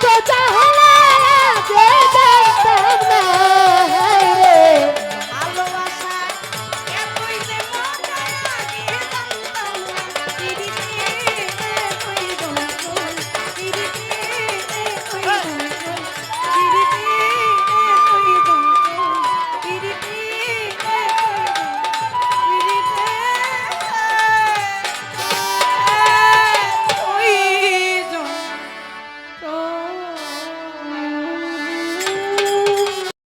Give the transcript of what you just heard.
তো এত